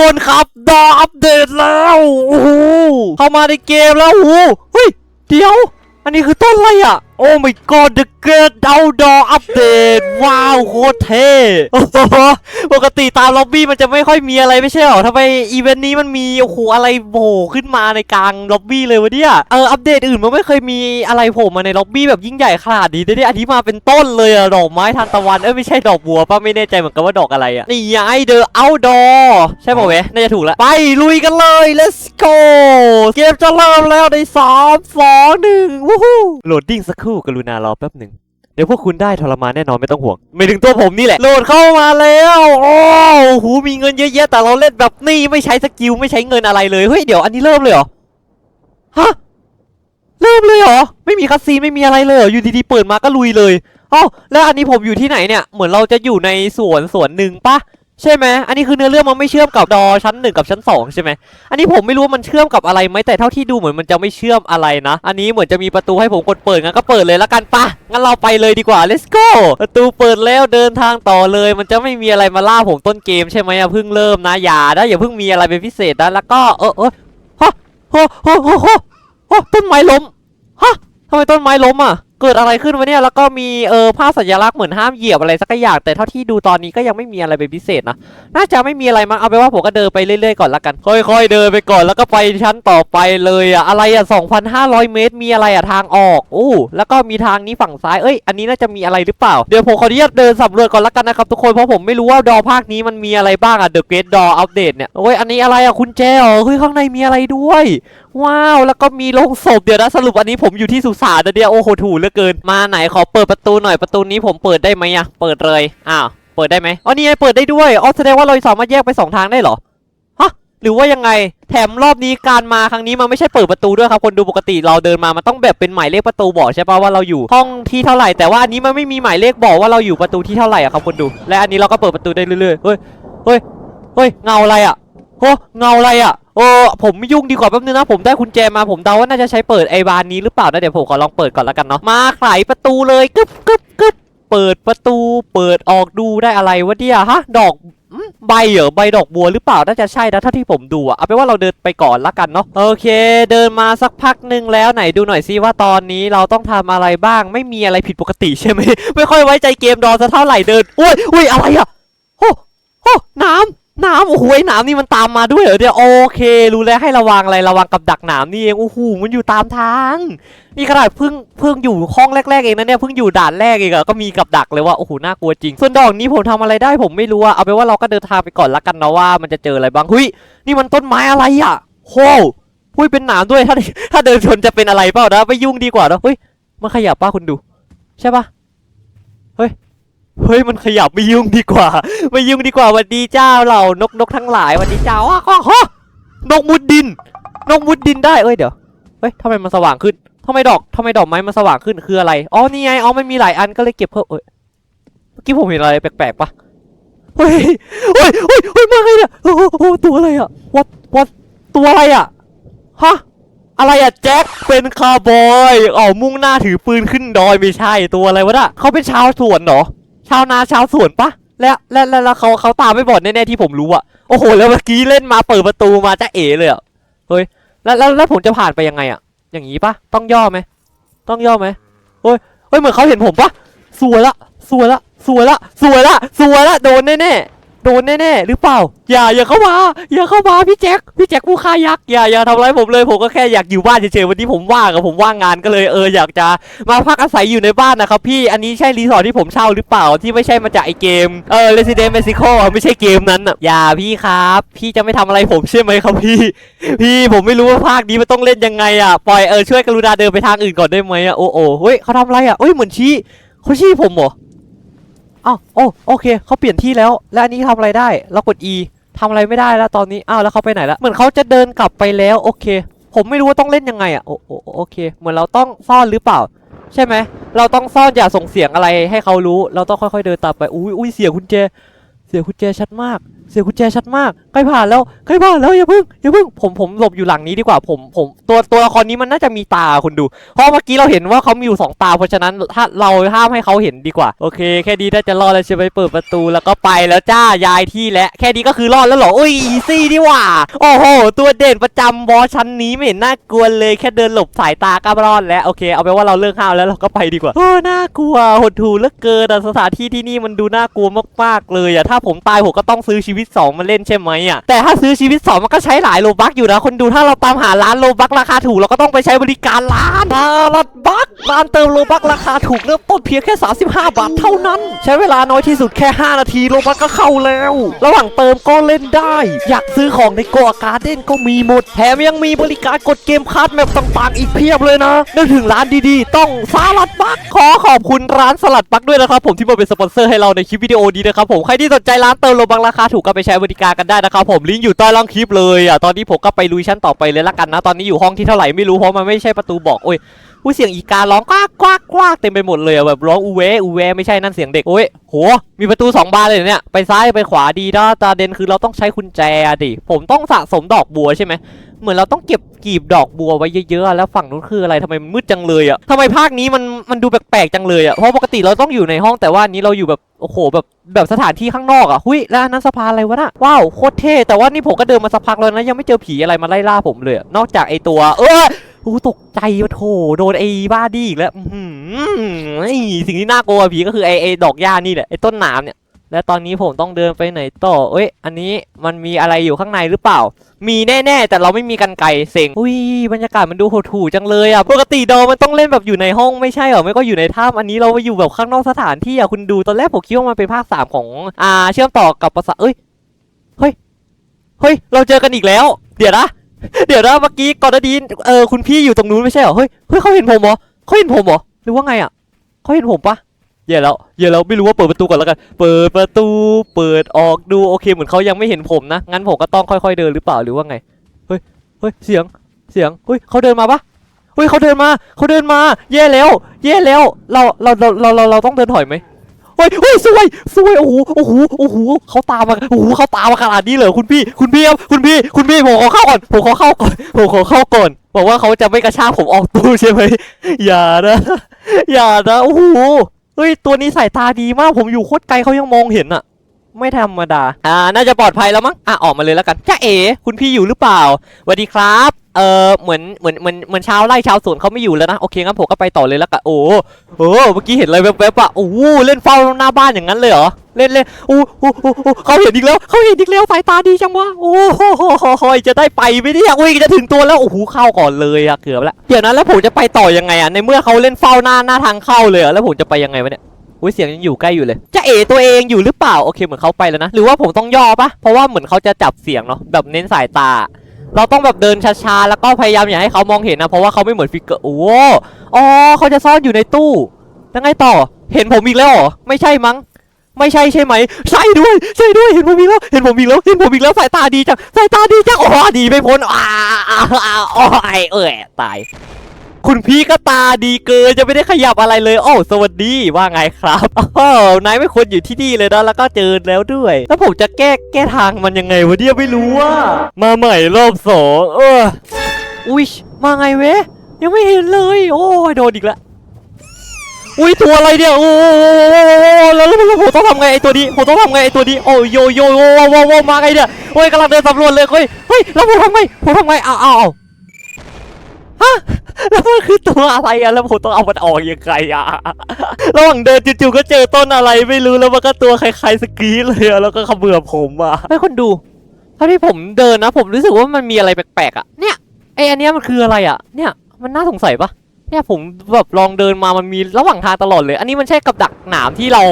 คนครับดออัปเดตแล้วโอ้โหเข้ามาในเกมแล้วโอ้โหเฮ้ยเดี๋ยว อันนี้คือต้นอะไรอะ โอ้ my god the great outdoor update ว้าวโคตรเท่โอ้โหปกติตามล็อบบี้มันจะไม่ค่อยมีอะไรไม่ใช่หรอทำไมอีเวนต์นี้มันมีโอ้โหอะไรโผล่ขึ้นมาในกลางล็อบบี้เลยวะเนี่ยเอออัปเดตอื่นมันไม่เคยมีอะไรโผล่มาในล็อบบี้แบบยิ่งใหญ่ขนาดนี้แต่เนี่ยอันนี้มาเป็นต้นเลยอะดอกไม้ทานตะวันเอ้ยไม่ใช่ดอกบัวป่ะไม่แน่ใจเหมือนกันว่าดอกอะไรอะนี่ไง the outdoor ใช่ป่ะเว้ยน่าจะถูกแล้วไปลุยกันเลย let's go เกมจะเริ่มแล้วในสามสองหนึ่งวู้ฮู้โหลดดิ้งสักครู่กรุณารอแป๊บหนึ่งเดี๋ยวพวกคุณได้ทรมานแน่นอนไม่ต้องห่วง ไม่ถึงตัวผมนี่แหละ โหลดเข้ามาแล้ว โอ้โหมีเงินเยอะแยะแต่เราเล่นแบบนี่ไม่ใช้สกิลไม่ใช้เงินอะไรเลย เฮ้ย เดี๋ยวอันนี้เริ่มเลยเหรอ ฮะ เริ่มเลยเหรอ ไม่มีคัสซีไม่มีอะไรเลยเหรอ อยู่ดีๆเปิดมาก็ลุยเลยอ๋อแล้วอันนี้ผมอยู่ที่ไหนเนี่ย เหมือนเราจะอยู่ในสวนสวนหนึ่งปะ ใช่ไหมอันนี้คือเนื้อเรื่องมันไม่เชื่อมกับดอชั้นหนึ่งกับชั้นสองใช่ไหมอันนี้ผมไม่รู้ว่ามันเชื่อมกับอะไรไหมแต่เท่าที่ดูเหมือนมันจะไม่เชื่อมอะไรนะ อันนี้เหมือนจะมีประตูให้ผมกดเปิดงั้นก็เปิดเลยละกันปะงั้นเราไปเลยดีกว่า let's go ประตูเปิดแล้วเดินทางต่อเลย มันจะไม่มีอะไรมาล่าผมต้นเกมใช่ไหมอะเพิ่งเริ่มนะอย่านะอย่าเพิ่งมีอะไรเป็นพิเศษนะแล้วก็เออเออฮะฮะฮะฮะฮะต้นไม้ล้มฮะทำไมต้นไม้ล้มอะ เกิดอะไรขึ้นวะเนี่ยแล้วก็มีเออภาพสัญลักษณ์เหมือนห้ามเหยียบอะไรสักอย่างแต่เท่าที่ดูตอนนี้ก็ยังไม่มีอะไรเป็นพิเศษนะน่าจะไม่มีอะไรมั้งเอาไปนว่าผมก็เดินไปเรื่อยๆก่อนละกัน ค่อย ๆ เดินไปก่อนแล้วก็ไปชั้นต่อไปเลยอะอะไรอะ2,500 เมตร มีอะไรอะทางออกอู้แล้วก็มีทางนี้ฝั่งซ้ายเอ้ยอันนี้น่าจะมีอะไรหรือเปล่าเดี๋ยวผมขออนุญาตเดินสำรวจก่อนละกันนะครับทุกคนเพราะผมไม่รู้ว่าดอภาคนี้มันมีอะไรบ้างอะ The Great Door Update เนี่ยโอ้ยอันนี้อะไรอะคุณแจเหรอเฮ้ยข้างในมีอะไรด้วยว้าว แล้วก็มีโรงศพเดี๋ยวนะสรุปอันนี้ผมอยู่ที่สุสานนะเนี่ยโอ้โหถูเหลือเกิน มาไหนขอเปิดประตูหน่อยประตูนี้ผมเปิดได้ไหมอะเปิดเลยอ้าวเปิดได้ไหมอ๋อนี่ไงเปิดได้ด้วยอ๋อแสดงว่าเราสามารถแยกไปสองทางได้เหรอฮะหรือว่ายังไงแถมรอบนี้การมาครั้งนี้มันไม่ใช่เปิดประตูด้วยครับคนดูปกติเราเดินมามันต้องแบบเป็นหมายเลขประตูบอกใช่ปะว่าเราอยู่ห้องที่เท่าไหร่แต่ว่าอันนี้มันไม่มีหมายเลขบอกว่าเราอยู่ประตูที่เท่าไหร่อะครับคนดู และอันนี้เราก็เปิดประตูได้เรื่อยๆเฮ้ยเฮ้ยเฮ้ยเงาอะไรอะโอ้เงาอะไรอะ โอ้ผมไม่ยุ่งดีกว่าแป๊บนึงนะ ผมได้กุญแจมาผมเดาว่าน่าจะใช้เปิดไอ้บานนี้หรือเปล่านะเดี๋ยวผมขอลองเปิดก่อนแล้วกันเนาะมาไขประตูเลยกึ๊บกึ๊บกึ๊บเปิดประตู เปิดออกดูได้อะไรวะเนี่ยฮะ ดอกใบเหรอใบดอกบัวหรือเปล่าน่าจะใช่นะถ้าที่ผมดูอะเอาเป็นว่าเราเดินไปก่อนละกันเนาะโอเค เดินมาสักพักหนึ่งแล้วไหนดูหน่อยซิว่าตอนนี้เราต้องทำอะไรบ้าง ไม่มีอะไรผิดปกติใช่ไหมไม่ค่อยไว้ใจเกมดอสักเท่าไหร่เดินอุ้ยอุ้ยอะไรอะโอ้โอ้น้ำ น้ำโอ้โหไอ้น้ำนี่มันตามมาด้วยเหรอเนี่ยโอเค รู้แล้วให้ระวังอะไรระวังกับดักหนามนี่เองโอ้โหมันอยู่ตามทาง นี่ขนาดเพิ่งเพิ่งอยู่ห้องแรกๆเองนะเนี่ยเพิ่งอยู่ด่านแรกเองอะก็มีกับดักเลยว่าโอ้โหน่ากลัวจริง ส่วนดอกนี้ผมทำอะไรได้ผมไม่รู้อะเอาไปนว่าเราก็เดินทางไปก่อนละกันนะว่ามันจะเจออะไรบ้างเฮ้ยนี่มันต้นไม้อะไรอะโหหุยเป็นหนามด้วยถ้าถ้าเดินชนจะเป็นอะไรเปล่านะไม่ยุ่งดีกว่าเนะเฮ้ยมันขยับป้าคุณดู ใช่ปะเฮ้ย เฮ้ยมันขยับไม่ยุ่งดีกว่าไม่ยุ่งดีกว่าวันดีเจ้าเหล่านกนกทั้งหลายวันดีเจ้าอ้าวอ้าวอ้าวนกมุดดิน นกมุดดินได้เอ้ยเดี๋ยวเฮ้ยทำไมมันสว่างขึ้นทำไมดอกทำไมดอกไม้มันสว่างขึ้นคืออะไรอ๋อนี่ไงอ๋อมันมีหลายอันก็เลยเก็บเพิ่มเอ้ยเมื่อกี้ผมเห็นอะไรแปลกๆปะเฮ้ยเฮ้ยเฮ้ยเฮ้ยมาไงเนี่ยโอ้โหโอ้โหตัวอะไรอะวัดวัดตัวอะไรอะฮะอะไรอะแจ็คเป็นคาร์บอยอ๋อมุ่งหน้าถือปืนขึ้นดอยไม่ใช่ตัวอะไรวะน่ะเขาเป็นชาวสวนเหรอ ชาวนาชาวสวนปะแล้วแล้วแล้วเขาเขาตามไม่บอดแน่ๆที่ผมรู้อะโอ้โหแล้วเมื่อกี้เล่นมาเปิดประตูมาจะเอ๋เลยอะเฮ้ยแล้วแล้วแล้วผมจะผ่านไปยังไงอะอย่างนี้ปะต้องย่อไหมต้องย่อไหมเฮ้ยเฮ้ยเหมือนเขาเห็นผมปะสวยละสวยละสวยละสวยละสวยละโดนแน่ๆ โดนแน่ๆหรือเปล่า อย่าอย่าเข้ามาอย่าเข้ามาพี่แจ็คพี่แจ็คผู้ฆ่ายักษ์อย่าอย่าทำร้ายผมเลยผมก็แค่อยากอยู่บ้านเฉยๆวันนี้ผมว่างอะผมว่างงานก็เลยเอออยากจะมาพักอาศัยอยู่ในบ้านนะครับพี่อันนี้ใช่รีสอร์ทที่ผมเช่าหรือเปล่าที่ไม่ใช่มาจากไอเกมเออ Resident Mexico ไม่ใช่เกมนั้นอะอย่าพี่ครับ พี่จะไม่ทำอะไรผมใช่ไหมครับพี่ พี่ผมไม่รู้ว่าภาคนี้มันต้องเล่นยังไงอะปล่อยเออช่วยกรุณาเดินไปทางอื่นก่อนได้ไหมอะโอ้โอ้เฮ้ยเขาทำอะไรอะเฮ้ยเหมือนชี้เขาชี้ผมเหรอ อ้าวโอ้โอเคเขาเปลี่ยนที่แล้ว และอันนี้ทำอะไรได้ เรากด E ทำอะไรไม่ได้แล้วตอนนี้อ้าวแล้วเขาไปไหนละเหมือนเขาจะเดินกลับไปแล้วโอเค ผมไม่รู้ว่าต้องเล่นยังไงอะโอ้โอโอเค เหมือนเราต้องซ่อนหรือเปล่า ใช่ไหมเราต้องซ่อนอย่าส่งเสียงอะไรให้เขารู้ เราต้องค่อยๆเดินตามไปอุ้ยอุ้ยเสียงคุณเจ เสียงคุณเจชัดมาก เสียงกุญแจชัดมากใกล้ผ่านแล้วใกล้ผ่านแล้วอย่าเพิ่งอย่าเพิ่งผมผมหลบอยู่หลังนี้ดีกว่าผมผมตัวตัวละครนี้มันน่าจะมีตาคุณดู เพราะเมื่อกี้เราเห็นว่าเขามีอยู่สองตา เพราะฉะนั้นถ้าเราห้ามให้เขาเห็นดีกว่า โอเค แค่นี้น่าจะรอดแล้วใช่ไหมเปิดประตูแล้วก็ไปแล้วจ้าย้ายที่แล้วแค่นี้ก็คือรอดแล้วเหรออุ้ยอีซี่ดีว่าโอ้โหตัวเด่นประจำบอสชั้นนี้ไม่เห็นน่ากลัวเลยแค่เดินหลบสายตาก็รอดแล้วโอเคเอาเป็นว่าเราเลิกห้าวแล้วเราก็ไปดีกว่าโอ้น่ากลัวหดหูเลือเกินสถานที่ที่นี่มันดูน่ากลัวมากๆเลยอะถ้าผมตายผมก็ต้องซื้อชีวิตสองมาเล่นใช่ไหมอะแต่ถ้าซื้อชีวิตสองมันก็ใช้หลายโลบักอยู่นะคนดูถ้าเราตามหาร้านโลบักราคาถูกเราก็ต้องไปใช้บริการร้านร้านบักร้านเติมโลบักราคาถูกเริ่มต้นเพียงแค่ 35 บาทเท่านั้น ใช้เวลาน้อยที่สุดแค่ 5 นาทีโลบักก็เข้าแล้ว ระหว่างเติมก็เล่นได้ อยากซื้อของในโกอาการ์เด้นก็มีหมดแถมยังมีบริการกดเกมคัสแมปต่างๆ อีกเพียบเลยนะนึกถึงร้านดีๆ ต้องสลัดบักขอขอบคุณร้านสลัดบักด้วยนะครับผมที่มาเป็นสปอนเซอร์ให้เราในคลิปวิดีโอนี้นะครับผมใครที่สนใจร้านเติมโลบักราคาถูกก็ไปใช้บริการกันได้นะครับผมลิงก์อยู่ใต้ล่างคลิปเลยอะตอนนี้ผมก็ไปลุยชั้นต่อไปเลยละกันนะ ตอนนี้อยู่ห้องที่เท่าไหร่ไม่รู้เพราะมันไม่ใช่ประตูบอกโอ้ยผู้เสียงอีการ้องกว้ากกว้ากกว้ากเต็มไปหมดเลยอะแบบร้องอูเวอูเวไม่ใช่นั่นเสียงเด็กโอ้ยโหมีประตูสองบานเลยเนี่ยไปซ้ายไปขวาดีนะตาเด่นคือเราต้องใช้กุญแจดิผมต้องสะสมดอกบัวใช่ไหมเหมือนเราต้องเก็บกีบดอกบัวไว้เยอะๆ แล้วฝั่งนู้นคืออะไรทำไมมันมืดจังเลยอะทำไมภาคนี้มันมันดูแปลกๆจังเลยอะเพราะปกติเราต้องอยู่ในห้องแต่ว่าอันนี้เราอยู่แบบ โอ้โหแบบแบบสถานที่ข้างนอกอะหุยแล้วนั้นสะพานอะไรวะน่ะว้าวโคตรเท่แต่ว่านี่ผมก็เดินมาสักพักแล้วนะยังไม่เจอผีอะไรมาไล่ล่าผมเลยนอกจากไอตัว เออโอ้ตกใจวะโถโดนไอ้บ้าดีอีกแล้วอื้อหือไอ้สิ่งที่น่ากลัวผีก็คือไอ้ไอ้ดอกหญ้านี่แหละไอ้ต้นหนามเนี่ย และตอนนี้ผมต้องเดินไปไหนต่อ เอ้ย อันนี้มันมีอะไรอยู่ข้างในหรือเปล่า มีแน่ๆ แต่เราไม่มีกันไกรเซ็งอุ้ย บรรยากาศมันดูโหดหู่จังเลยอะ ปกติดอมันต้องเล่นแบบอยู่ในห้องไม่ใช่เหรอ ไม่ก็อยู่ในถ้ำอันนี้เราไปอยู่แบบข้างนอกสถานที่อะ คุณดู ตอนแรกผมคิดว่ามันเป็นภาคสามของ อ่า เชื่อมต่อกับภาษาเอ้ย เฮ้ย เฮ้ย เราเจอกันอีกแล้ว เดี๋ยวนะ เดี๋ยวนะ เมื่อกี้ก่อนหน้านี้เออ คุณพี่อยู่ตรงนู้นไม่ใช่เหรอ เฮ้ย เฮ้ยเขาเห็นผมเหรอเขาเห็นผมเหรอ หรือว่าไงอะเขาเห็นผมปะ เย่แล้วเย่แล้วไม่รู้ว่าเปิดประตูก่อนแล้วกัน เปิดประตู เปิดออกดูโอเคเหมือนเขายังไม่เห็นผมนะ งั้นผมก็ต้องค่อยๆเดินหรือเปล่าหรือว่าไง เฮ้ย เฮ้ย เสียง เสียง เฮ้ยเขาเดินมาปะเฮ้ยเขาเดินมาเขาเดินมา แย่แล้ว แย่แล้ว เราเราเราเราเราเราต้องเดินถอยไหมเฮ้ยเฮ้ยสวยสวยโอ้โหโอ้โหโอ้โหเขาตามมาโอ้โหเขาตามมาขนาดนี้เลยเหรอคุณพี่ คุณพี่ครับคุณพี่ คุณพี่ผมขอเข้าก่อนผมขอเข้าก่อนผมขอเข้าก่อนบอกว่าเขาจะไม่กระชากผมออกตู้ใช่ไหมอย่านะอย่านะโอ้โห ฮ้ย ตัวนี้สายตาดีมาก ผมอยู่โคตรไกลเขายังมองเห็นอะไม่ธรรมดา อ่า น่าจะปลอดภัยแล้วมั้ง อะ ออกมาเลยแล้วกันจ้าเอ๋ คุณพี่อยู่หรือเปล่าสวัสดีครับ เออเหมือนเหมือนเหมือนเหมือนชาวไร่ชาวสวนเขาไม่อยู่แล้วนะโอเคงั้นผมก็ไปต่อเลยแล้วกันโอ้โหเมื่อกี้เห็นอะไรแวบๆอะโอ้โหเล่นเฝ้าหน้าบ้านอย่างนั้นเลยเหรอเล่นเล่นโอ้โหโอ้เขาเห็นอีกแล้วเขาเห็นอีกแล้วสายตาดีจังวะโอ้โหจะได้ไปไหมเนี่ยอุ้ยจะถึงตัวแล้วโอ้โหเข้าก่อนเลยอะเกือบแล้วเดี๋ยวนั้นแล้วผมจะไปต่อยังไงอะในเมื่อเขาเล่นเฝ้าหน้าหน้าทางเข้าเลยอะแล้วผมจะไปยังไงวะเนี่ยอุ้ยเสียงยังอยู่ใกล้อยู่เลย จะเอตัวเองอยู่หรือเปล่าโอเคเหมือนเขาไปแล้วนะ หรือว่าผมต้องย่อปะเพราะว่าเหมือนเขาจะจับเสียงเนาะแบบเน้นสายตา เราต้องแบบเดินช้าๆ แล้วก็พยายามอย่าให้เขามองเห็นนะ เพราะว่าเขาไม่เหมือนฟิกเกอร์โอ้โหอ๋อเขาจะซ่อนอยู่ในตู้แล้วไงต่อ เห็นผมอีกแล้วเหรอ ไม่ใช่มั้ง ไม่ใช่ใช่ไหม ใช่ด้วย ใช่ด้วย เห็นผมอีกแล้ว เห็นผมอีกแล้ว เห็นผมอีกแล้ว สายตาดีจัง สายตาดีจังโอ้โหดีไม่พ้นอ้าอ้าอ้าอ้ยเอ้ยตาย คุณพี่ก็ตาดีเกินจะไม่ได้ขยับอะไรเลย โอ้สวัสดีว่าไงครับอ้าวนายไม่ควรอยู่ที่นี่เลยนะแล้วก็เจอแล้วด้วย แล้วผมจะแก้แก้ทางมันยังไงวะเนี่ยไม่รู้ว่ามาใหม่รอบสองเอออุ้ยมาไงเว้ยยังไม่เห็นเลย โอ้ยโดนอีกแล้วอุ้ยตัวอะไรเนี่ยโอ้แล้วแล้วแล้วผมต้องทำไงไอตัวนี้ผมต้องทำไงไอตัวนี้โอ้ยโยโยโอ้โหมาไงเนี่ยโอ้ยกำลังเดินสำรวจเลยเฮ้ยเฮ้ยแล้วผมทำไงผมทำไงอ้าว ฮะแล้วมันคือตัวอะไรอะแล้วผมต้องเอามันออกยังไงอะระหว่างเดินจู่ๆก็เจอต้นอะไรไม่รู้แล้วมันก็ตัวคล้ายๆสกีเลยอะแล้วก็ขมือบผมอะให้คนดูเท่าที่ผมเดินนะ ผมรู้สึกว่ามันมีอะไรแปลกๆอะเนี่ยไออันเนี้ยมันคืออะไรอะเนี่ยมันน่าสงสัยปะเนี่ยผมแบบลองเดินมามันมีระหว่างทางตลอดเลย อันนี้มันใช่กับดักหนามที่เรา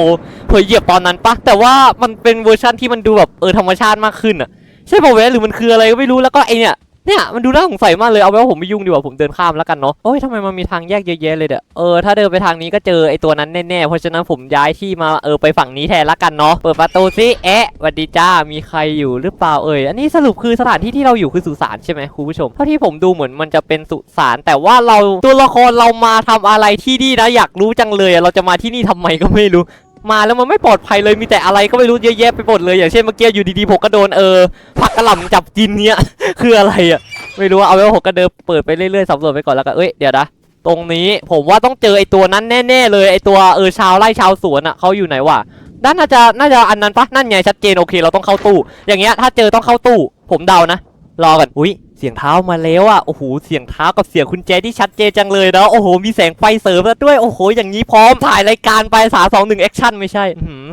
เผยเหยียบตอนนั้นปะแต่ว่ามันเป็นเวอร์ชันที่มันดูแบบเออธรรมชาติมากขึ้นอะใช่ป่าวเวหรือมันคืออะไรก็ไม่รู้แล้วก็ไอเนี่ย เนี่ยมันดูน่าสงสัยมากเลยเอาไว้ว่าผมไม่ยุ่งดีกว่าผมเดินข้ามแล้วกันเนาะโอ้ยทำไมมันมีทางแยกเยอะแยะเลยเด้อเออถ้าเดินไปทางนี้ก็เจอไอตัวนั้นแน่ๆเพราะฉะนั้นผมย้ายที่มาเออไปฝั่งนี้แทนละกันเนาะเปิดประตูสิแอะสวัสดีจ้ามีใครอยู่หรือเปล่าเอ่ยอันนี้สรุปคือสถานที่ที่เราอยู่คือสุสานใช่ไหมคุณผู้ชมเท่าที่ผมดูเหมือนมันจะเป็นสุสาน แต่ว่าเราตัวละครเรามาทำอะไรที่นี่นะอยากรู้จังเลยเราจะมาที่นี่ทำไมก็ไม่รู้ มาแล้วมันไม่ปลอดภัยเลยมีแต่อะไรก็ไม่รู้เยอะแยะไปหมดเลยอย่างเช่นเมื่อกี้อยู่ดีๆผมก็โดนเออผักกระหล่ำจับกินเนี่ยคืออะไรอะไม่รู้เอาไว้ว่าผมก็เดินเปิดไปเรื่อยๆสำรวจไปก่อนแล้วกันเอ้ยเดี๋ยวนะตรงนี้ผมว่าต้องเจอไอตัวนั้นแน่ๆเลยไอตัวเออชาวไร่ชาวสวนอะเขาอยู่ไหนวะด้านน่าจะน่าจะอันนั้นปะนั่นไงชัดเจนโอเค เราต้องเข้าตู้ อย่างเงี้ยถ้าเจอต้องเข้าตู้ ผมเดานะรอก่อนอุ้ย เสียงเท้ามาแล้วอะโอ้โหเสียงเท้ากับเสียงคุณแจที่ชัดเจนจังเลยนะโอ้โหมีแสงไฟเสริมแล้วด้วยโอ้โหอย่างนี้พร้อมถ่ายรายการไปสาสองหนึ่งแอคชั่นไม่ใช่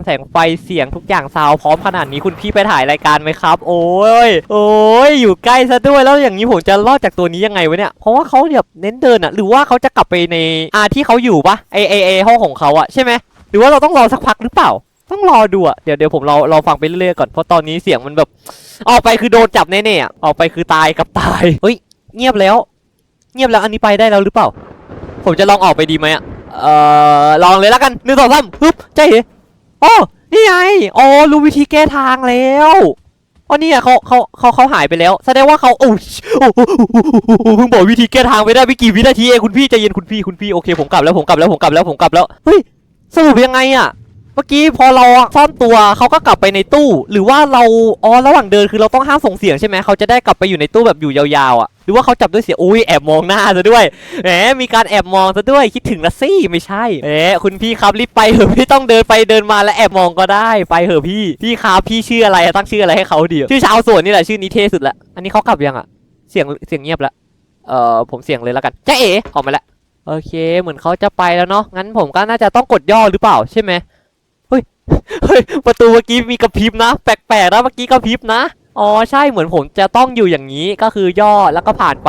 แสงไฟเสียงทุกอย่างซาวพร้อมขนาดนี้คุณพี่ไปถ่ายรายการไหมครับ โอ้ยโอ้ยอยู่ใกล้ซะด้วยแล้วอย่างนี้ผมจะรอดจากตัวนี้ยังไงวะเนี่ยเพราะว่าเขาแบบเน้นเดินอะหรือว่าเขาจะกลับไปในอาที่เขาอยู่ปะไอไอไอห้องของเขาอะใช่ไหมหรือว่าเราต้องรอสักพักหรือเปล่า ต้องรอดูอะเดี๋ยวเดี๋ยวผมรอรอฟังไปเรื่อยๆก่อนเพราะตอนนี้เสียงมันแบบ ออกไปคือโดนจับแน่ๆอะออกไปคือตายกับตายเฮ้ยเงียบแล้ว เงียบแล้วอันนี้ไปได้แล้วหรือเปล่า ผมจะลองออกไปดีไหมอะเอ่อลองเลยแล้วกันหนึ่งสองสามฮึบใจเอ๋อ๋อนี่ไงอ๋อรู้วิธีแก้ทางแล้วอ๋อนี่อะเขาเขาเขาเขาหายไปแล้ว แสดงว่าเขาโอ้ยโอ้โหเพิ่งบอกวิธีแก้ทางไปได้ไม่กี่วินาทีเองคุณพี่ใจเย็นคุณพี่คุณพี่โอเคผมกลับแล้วผมกลับแล้วผมกลับแล้วผมกลับแล้วเฮ้ยสรุปยังไงอะ เมื่อกี้พอเราซ่อนตัวเขาก็กลับไปในตู้ หรือว่าเราอ๋อระหว่างเดินคือเราต้องห้ามส่งเสียงใช่ไหมเขาจะได้กลับไปอยู่ในตู้แบบอยู่ยาวๆอะหรือว่าเขาจับด้วยเสียงอุ้ยแอบมองหน้าซะด้วยแหมมีการแอบมองซะด้วยคิดถึงละสิไม่ใช่แหมคุณพี่ครับรีบไปเถอะไม่ต้องเดินไปเดินมาแล้วแอบมองก็ได้ไปเถอะพี่พี่ครับพี่ชื่ออะไรตั้งชื่ออะไรให้เขาดีชื่อชาวสวนนี่แหละชื่อนี้เท่สุดละอันนี้เขากลับยังอะเสียงเสียงเงียบละเอ่อผมเสียงเลยแล้วกันจ้าเอ๋ออกมาแล้วโอเค เหมือนเขาจะไปแล้วเนาะงั้นผมก็น่าจะต้องกดย่อหรือเปล่าใช่ไหม เฮ้ย ประตูเมื่อกี้มีกระพริบนะ แปลกๆนะเมื่อกี้กระพริบนะ อ๋อใช่เหมือนผมจะต้องอยู่อย่างนี้ก็คือย่อแล้วก็ผ่านไป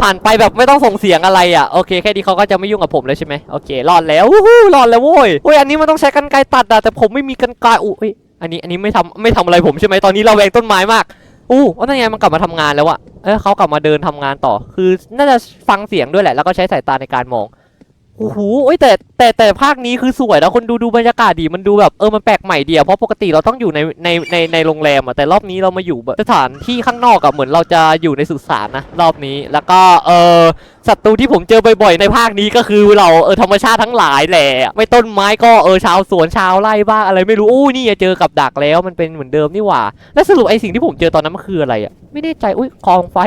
ผ่านไปแบบไม่ต้องส่งเสียงอะไรอะโอเคแค่นี้เขาก็จะไม่ยุ่งกับผมแล้วใช่ไหมโอเครอดแล้ววู้ฮู้รอดแล้วโว้ยโอ้ยอันนี้มันต้องใช้กันไกรตัดอะแต่ผมไม่มีกันไกรอุ้ยอันนี้อันนี้ไม่ทำไม่ทำอะไรผมใช่ไหมตอนนี้เราแวงต้นไม้มากอู้ว่านั่นไงมันกลับมาทำงานแล้วอะเอ้ยเขากลับมาเดินทำงานต่อ คือน่าจะฟังเสียงด้วยแหละ แล้วก็ใช้สายตาในการมอง โอ้โหเอ้ยแต่แต่แต่ภาคนี้คือสวยนะคนดูดูบรรยากาศดีมันดูแบบเออมันแปลกใหม่เดีอะเพราะปกติเราต้องอยู่ในในในในโรงแรมอะแต่รอบนี้เรามาอยู่แบบสถานที่ข้างนอกอะเหมือนเราจะอยู่ในสุสานนะรอบนี้แล้วก็เออศัตรูที่ผมเจอบ่อยๆในภาคนี้ก็คือเราเออธรรมชาติทั้งหลายแหละไม่ต้นไม้ก็เออชาวสวนชาวไร่บ้างอะไรไม่รู้อู้นี่เจอกับดักแล้วมันเป็นเหมือนเดิมนี่หว่า แล้วสรุปไอสิ่งที่ผมเจอตอนนั้นมันคืออะไรอะ ไม่แน่ใจอุ้ยกองไฟ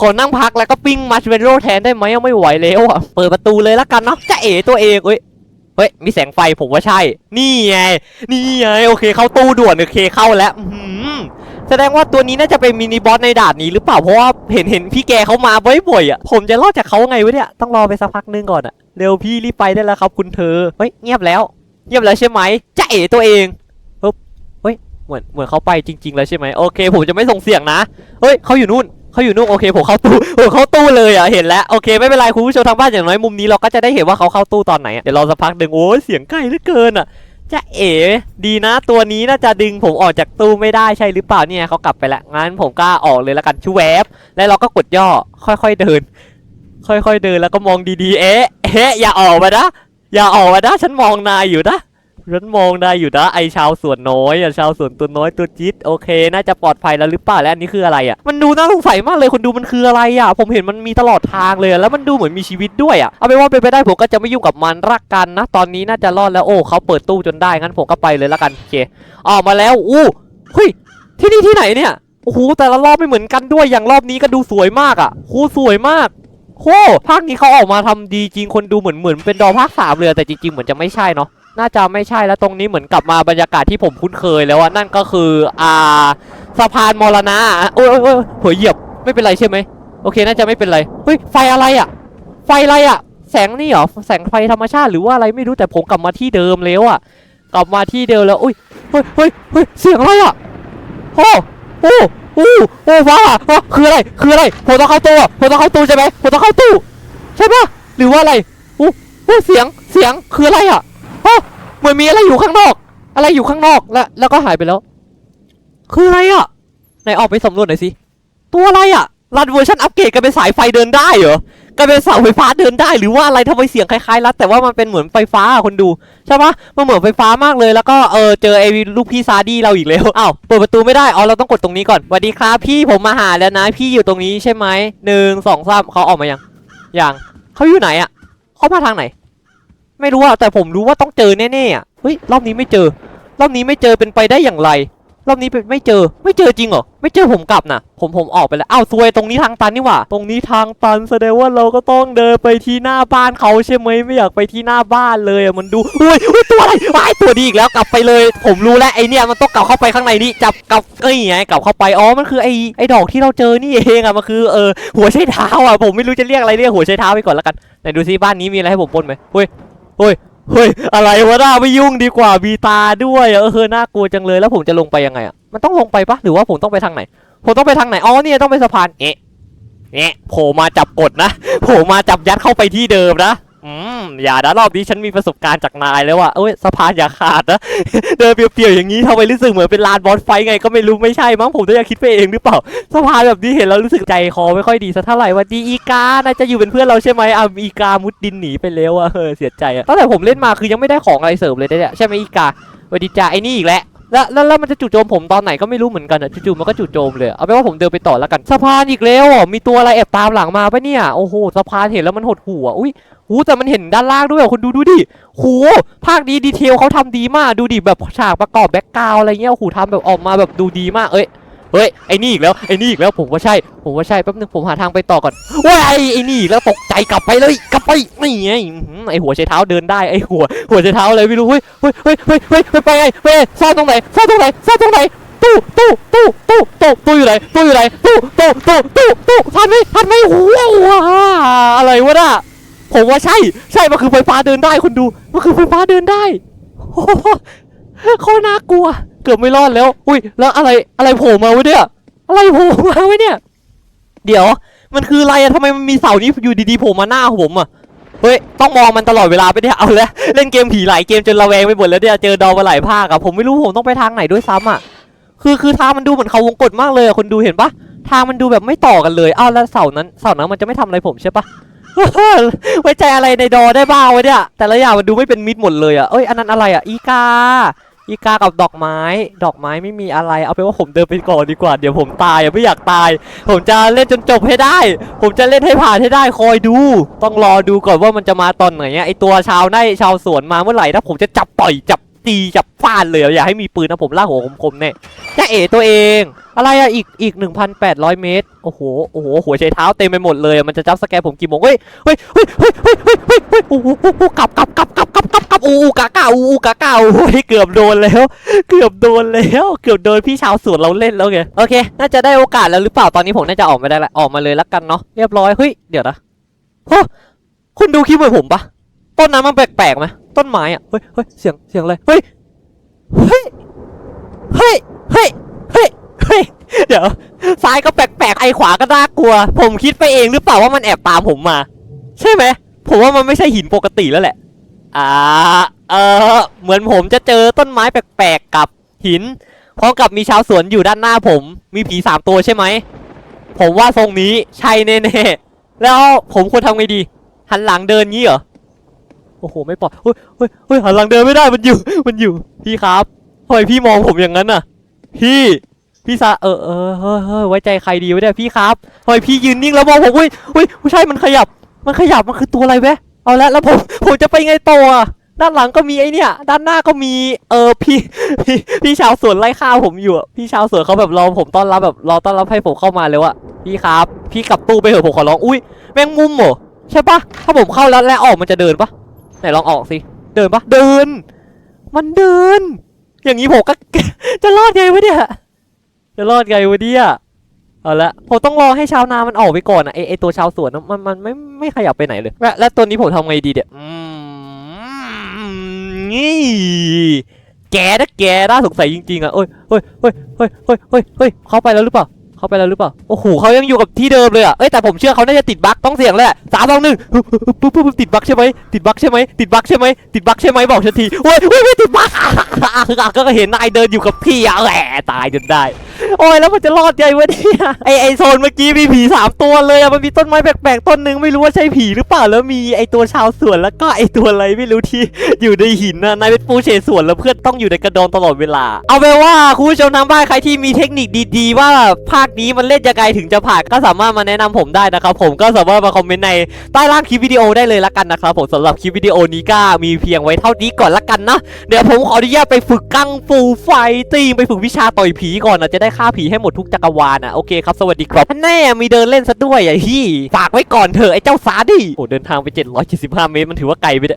ขอนั่งพักแล้วก็ปิ้งมัชเมลโลแทนได้ไหมยังไม่ไหวแล้วอะ เปิดประตูเลยละกันเนาะจะเอ๋ตัวเองเอ้ยเฮ้ย มีแสงไฟผมว่าใช่ นี่ไง นี่ไง โอเค เข้าตู้ด่วนโอเคเข้าแล้วอื้อหือแสดงว่าตัวนี้น่าจะเป็นมินิบอสในด่านนี้หรือเปล่า เพราะว่าเห็นเห็นพี่แกเขามาบ่อยๆอะ ผมจะรอดจากเขาไงวะเนี่ย ต้องรอไปสักพักนึงก่อนอะ เร็วพี่รีบไปได้แล้วครับคุณเธอ เฮ้ยเงียบแล้ว เงียบแล้วใช่ไหมจะเอ๋ตัวเอง มือนเหมือนเขาไปจริง ๆ แล้วใช่ไหมโอเค ผมจะไม่ส่งเสียงนะเฮ้ยเขาอยู่นู่นเขาอยู่นู่นโอเคผมเข้าตู้ผมเข้าตู้เลยอะเห็นแล้วโอเคไม่เป็นไรคุณผู้ชมทางบ้านอย่างน้อยมุมนี้เราก็จะได้เห็นว่าเขาเข้าตู้ตอนไหนเดี๋ยวรอสักพักหนึ่งโอ้ยเสียงใกล้เหลือเกินอะจะเอ๋ดีนะตัวนี้น่าจะดึงผมออกจากตู้ไม่ได้ใช่หรือเปล่าเนี่ยเขากลับไปแล้วงั้นผมก็ออกเลยล้วกันชูแวบแล้วเราก็กดย่อค่อยๆเดิน ค่อยๆเดินแล้วก็มองดีๆ เอ๊ะเอ๊ะอย่าออกมานะอย่าออกมานะฉันมองนายอยู่นะ ฉันมองได้อยู่นะไอชาวสวนน้อยอะชาวสวนตัวน้อยตัวจิ๊ดโอเค น่าจะปลอดภัยแล้วหรือเปล่าและอันนี้คืออะไรอะมันดูน่าสงสัยมากเลยคนดูมันคืออะไรอะผมเห็นมันมีตลอดทางเลยแล้วมันดูเหมือนมีชีวิตด้วยอะเอาเป็นว่าเป็นไปได้ผมก็จะไม่ยุ่งกับมันรักกันนะ ตอนนี้น่าจะรอดแล้วโอ้เขาเปิดตู้จนได้งั้นผมก็ไปเลยละกันโอเคออกมาแล้วอู้เฮ้ยที่นี่ที่ไหนเนี่ยโอ้โหแต่ละรอบไม่เหมือนกันด้วยอย่างรอบนี้ก็ดูสวยมากอะโหสวยมากโหภาคนี้เขาออกมาทำดีจริงคนดูเหมือนเหมือนเป็นดอภาคสามเลยแต่จริงๆเหมือนจะไม่ใช่เนาะ น่าจะไม่ใช่แล้วตรงนี้เหมือนกลับมาบรรยากาศที่ผมคุ้นเคยแล้วอะนั่นก็คืออ่าสะพานมรณะอะโอ้ยโอ้ยโอ้ยหัวเหยียบไม่เป็นไรใช่ไหมโอเค น่าจะไม่เป็นไรเฮ้ยไฟอะไรอะไฟอะไรอะแสงนี่เหรอแสงไฟธรรมชาติหรือว่าอะไรไม่รู้แต่ผมกลับมาที่เดิมแล้วอะกลับมาที่เดิมแล้วอุ้ยเฮ้ยเฮ้ยเฮ้ยเสียงอะไรอะโอ้โอ้โอ้โอ้ฟ้าอะคืออะไรคืออะไรผมต้องเข้าตู้ผมต้องเข้าตู้ใช่ไหมผมต้องเข้าตู้ใช่ปะหรือว่าอะไรโอ้โอ้เสียงเสียงคืออะไรอะ เหมือนมีอะไรอยู่ข้างนอก อะไรอยู่ข้างนอกแล้วแล้วก็หายไปแล้ว คืออะไรอะไหนออกไปสำรวจหน่อยสิ ตัวอะไรอะรันเวอร์ชันอัปเกรดกันเป็นสายไฟเดินได้เหรอกันเป็นเสาไฟฟ้าเดินได้หรือว่าอะไรทำไมเสียงคล้ายๆรัดแต่ว่ามันเป็นเหมือนไฟฟ้าคนดูใช่ปะมันเหมือนไฟฟ้ามากเลยแล้วก็เออเจอไอ้ลูกพี่ซาดี้เราอีกแล้วอ้าวเปิดประตูไม่ได้อ๋อเราต้องกดตรงนี้ก่อนสวัสดีครับพี่ผมมาหาแล้วนะพี่อยู่ตรงนี้ใช่ไหมหนึ่งสองสามเขาออกมายังยังเขาอยู่ไหนอะเขามาทางไหน ไม่รู้อะแต่ผมรู้ว่าต้องเจอแน่ๆอะเฮ้ยรอบนี้ไม่เจอ รอบนี้ไม่เจอเป็นไปได้อย่างไร รอบนี้เป็นไม่เจอ ไม่เจอจริงเหรอไม่เจอผมกลับนะผมผมออกไปแล้วอ้าวซวยตรงนี้ทางตันนี่หว่า ตรงนี้ทางตันแสดงว่าเราก็ต้องเดินไปที่หน้าบ้านเขาใช่ไหมไม่อยากไปที่หน้าบ้านเลยอะมันดูอุ้ยอุ้ยตัวอะไรว้ายตัวดีอีกแล้วกลับไปเลย ผมรู้แล้วไอเนี่ยมันต้องกลับเข้าไปข้างในนี่จับกลับเอ้ยไงกลับเข้าไปอ๋อมันคือไอไอดอกที่เราเจอนี่เองอะมันคือเออหัวใช้เท้าอะผมไม่รู้จะเรียกอะไรเรียกหัวใช้เท้าไปก่อนแล้วกันไหนดูซิบ้านนี้มีอะไรให้ผมปนไหมเฮ้ย ฮ้ยเฮ้ยอะไรวะน่าไม่ยุ่งดีกว่ามีตาด้วยเออเออน่ากลัวจังเลยแล้วผมจะลงไปยังไงอะมันต้องลงไปปะหรือว่าผมต้องไปทางไหน ผมต้องไปทางไหนอ๋อเนี่ยต้องไปสะพานเอ๊ะเอ๊ะโผล่มาจับกดนะโผล่มาจับยัดเข้าไปที่เดิมนะ อืมอย่านะรอบนี้ฉันมีประสบการณ์จากนายแล้วว่ะเอ้ยสะพานอย่าขาดนะ เดินเปียวๆอย่างนี้ทำไมรู้สึกเหมือนเป็นลานบอสไฟไงก็ไม่รู้ไม่ใช่มั้งผมจะอยากคิดไปเองหรือเปล่าสะพานแบบนี้เห็นแล้วรู้สึกใจคอไม่ค่อยดีสักเท่าไหร่ว่าดีอีกานาจะอยู่เป็นเพื่อนเราใช่ไหมอะอีกามุดดินหนีไปแล้วอะเออเสียใจอะตั้งแต่ผมเล่นมาคือยังไม่ได้ของอะไรเสริมเลยเนี่ยใช่ไหมอีกาวัสดีจ้าไอ้นี่อีกแล้วแล้วแล้วมันจะจู่โจมผมตอนไหนก็ไม่รู้เหมือนกันอะจู่ๆมันก็จู่โจมเลยเอาเป็นว่าผมเดินไปต่อแล้วกันสะพานอีกแล้วอะมีตัวอะไรแอบตามหลังมาปะเนี่ยโอ้โหสะพานเห็นแล้วมันหดหู่อะอุ้ย หูแต่มันเห็นด้านล่างด้วยอะคุณดูดูดิโหภาคนี้ดีเทลเขาทำดีมากดูดิแบบฉากประกอบแบ็กกราวอะไรเงี้ยโอ้โหทำแบบออกมาแบบดูดีมากเอ้ยเฮ้ยไอ้นี่อีกแล้วไอ้นี่อีกแล้วผมว่าใช่ ผมว่าใช่แป๊บนึงผมหาทางไปต่อก่อนว้ายไอ้นี่อีกแล้วตกใจกลับไปเลยกลับไปนี่ไงอื้อหือไอ้หัวใช้เท้าเดินได้ไอ้หัว หัวใช้เท้าอะไรไม่รู้เฮ้ยเฮ้ยเฮ้ยเฮ้ยเฮ้ยเฮ้ไปไงเฮ้ซ่อนตรงไหนซ่อนตรงไหนซ่อนตรงไหนตู้ตู้ตู้ตู้ตู้ตู้อยู่ไหนตู้อยู่ไหนตู้ตู้ตู้ตู้ตู้ทันไหมทันไหมโอ้โหอะไรวะน่ะ ผมว่าใช่ใช่มันคือไฟฟ้าเดินได้คุณดูมันคือไฟฟ้าเดินได้โอ้โคตรน่ากลัว เกือบไม่รอดแล้ว อุ้ยแล้วอะไรอะไรโผล่มาวะเนี่ย อะไรโผล่มาวะเนี่ย เดี๋ยว มันคืออะไรอะทำไมมันมีเสานี้อยู่ดีๆโผล่มาหน้าผมอะเฮ้ยต้องมองมันตลอดเวลาไปเนี่ยเอาล้วเล่นเกมผีหลายเกมจนระแวงไปหมดแล้วเนี่ยเจอดอมาหลายภาคอะผมไม่รู้ผมต้องไปทางไหนด้วยซ้ำอะคือคือทางมันดูเหมือนเขาวงกดมากเลยอะคนดูเห็นปะทางมันดูแบบไม่ต่อกันเลยอ้าวแล้วเสานั้นเสานั้นมันจะไม่ทำอะไรผมใช่ปะ ไว้ใจอะไรในดอได้บ้างวะเนี่ย แต่ละอย่างมันดูไม่เป็นมิตรหมดเลยอะเอ้ยอันนั้นอะไรอะ อีกา อีกากับดอกไม้ ดอกไม้ไม่มีอะไรเอาเป็นว่าผมเดินไปก่อนดีกว่าเดี๋ยวผมตายอะไม่อยากตาย ผมจะเล่นจนจบให้ได้ ผมจะเล่นให้ผ่านให้ได้คอยดู ต้องรอดูก่อนว่ามันจะมาตอนไหนอะไอตัวชาวไร่ชาวสวนมาเมื่อไหร่ถ้าผมจะจับต่อยจับ ตีจับฟาดเลยอย่าให้มีปืนนะผมล่าหัวคมๆแน่จะเอ๋ตัวเอง อะไรอะอีกอีก 1,800 เมตร โอ้โหโอ้โหหัวใจเท้าเต็มไปหมดเลยมันจะจับสแกนผมกี่โมงเฮ้ยเฮ้ยเฮ้ยเฮ้ยเฮ้ยเฮ้ยเฮ้ยโอ้โหกลับกลับกลับกลับกลับกลับกลับอูอูกากาอูอูกากาโอ้ยเกือบโดนแล้ว เกือบโดนแล้ว เกือบโดนพี่ชาวสวนเราเล่นแล้วไงโอเค น่าจะได้โอกาสแล้วหรือเปล่าตอนนี้ผมน่าจะออกมาได้ละออกมาเลยละกันเนาะเรียบร้อยเฮ้ยเดี๋ยวนะโอ้คุณดูคลิปเหมือนผมปะต้นน้ำมันแปลกๆไหม ต้นไม้อะ เฮ้ยเฮ้ยเสียง เสียงอะไร เฮ้ย เฮ้ย เฮ้ย เฮ้ย เฮ้ย เฮ้ย เดี๋ยว ซ้ายก็แปลกๆ ไอขวาก็น่ากลัว ผมคิดไปเองหรือเปล่าว่ามันแอบตามผมมา ใช่ไหม ผมว่ามันไม่ใช่หินปกติแล้วแหละ อ่า เออ เหมือนผมจะเจอต้นไม้แปลกๆ กับหิน พร้อมกับมีชาวสวนอยู่ด้านหน้าผม มีผีสามตัวใช่ไหม ผมว่าทรงนี้ใช่แน่ๆ แล้วผมควรทำไงดี หันหลังเดินงี้เหรอ โอ้โหไม่ปลอดเฮ้ยเฮ้ยเฮ้ยหันหลังเดินไม่ได้มันอยู่ มันอยู่ พี่ครับทำไมพี่มองผมอย่างนั้นน่ะ พี่พี่ซาเออเออเฮ้ยเฮ้ยไว้ใจใครดีวะเนี่ยพี่ครับทำไมพี่ยืนนิ่งแล้วมองผมอุ้ยอุ้ยไม่ใช่มันขยับ มันขยับมันคือตัวอะไรแวะเอาละแล้วผมผมจะไปไงต่ออะด้านหลังก็มีไอเนี่ย ด้านหน้าก็มี เออพี่พี่พี่ชาวสวนไล่ข้าวผมอยู่อะพี่ชาวสวนเขาแบบรอผมต้อนรับแบบรอต้อนรับให้ผมเข้ามาเลยว่ะพี่ครับ พี่กลับตู้ไปเถอะผมขอร้องอุ้ยแมงมุมเหรอใช่ปะถ้าผมเข้าแล้วแล้วออกมันจะเดินปะ ไหนลองออกสิ เดินปะเดิน มันเดิน อย่างนี้ผมก็ จะรอดไงวะเนี่ย จะรอดไงวะเนี่ยเอาละผมต้องรอให้ชาวนามันออกไปก่อนอะไอไอตัวชาวสวนน่ะมันมันไม่ไม่ขยับไปไหนเลยและและตัวนี้ผมทำไงดีเดี๋ยอืมนี่แกนะแกน่าสงสัยจริงๆอะเอ้ยเฮ้ยเฮ้ยเฮ้ยเฮ้ยเฮ้ยเฮ้ยเข้าไปแล้วหรือเปล่า เข้าไปแล้วหรือเปล่า โอ้โหเขายังอยู่กับที่เดิมเลยอะ เอ้ยแต่ผมเชื่อเขาน่าจะติดบั๊กต้องเสียงแหละสามสองหนึ่งปุ๊บปุ๊บติดบั๊กใช่ไหมติดบั๊กใช่ไหมติดบั๊กใช่ไหมติดบั๊กใช่ไหมบอกฉันทีโอ้ยโอ้ยไม่ติดบั๊กอะอะคืออะก็เห็นนายเดินอยู่กับพี่อะแหมตายจนได้ โอ้ยแล้วมันจะรอดไงวะเนี่ยไอไอโซนเมื่อกี้มีผีสามตัวเลยอะมันมีต้นไม้แปลกๆต้นหนึ่งไม่รู้ว่าใช่ผีหรือเปล่าแล้วมีไอตัวชาวสวนแล้วก็ไอตัวอะไรไม่รู้ที่อยู่ในหินนะนายเป็นปูเชสวนแล้วเพื่อนต้องอยู่ในกระดองตลอดเวลา เอาเป็นว่าคุณผู้ชมทางบ้านใครที่มีเทคนิคดีๆว่าภาคนี้มันเล่นยังไงถึงจะผ่านก็สามารถมาแนะนำผมได้นะครับผมก็สามารถมาคอมเมนต์ในใต้ล่างคลิปวิดีโอได้เลยละกันนะครับผมสำหรับคลิปวิดีโอนี้ก็มีเพียงไว้เท่านี้ก่อนละกันนะเดี๋ยวผมขออนุญาตไปฝึกกังฟูไฟติ้งไปฝึกวิชาต่อยผีก่อนนะจะได้ฆ่าผีให้หมดทุกจักรวาลนะโอเคครับสวัสดีครับแน่มีเดินเล่นซะด้วยไอะฮี่ฝากไว้ก่อนเถอะไอ้เจ้าสาดิโอ้เดินทางไป 775 เมตรมันถือว่าไกลไป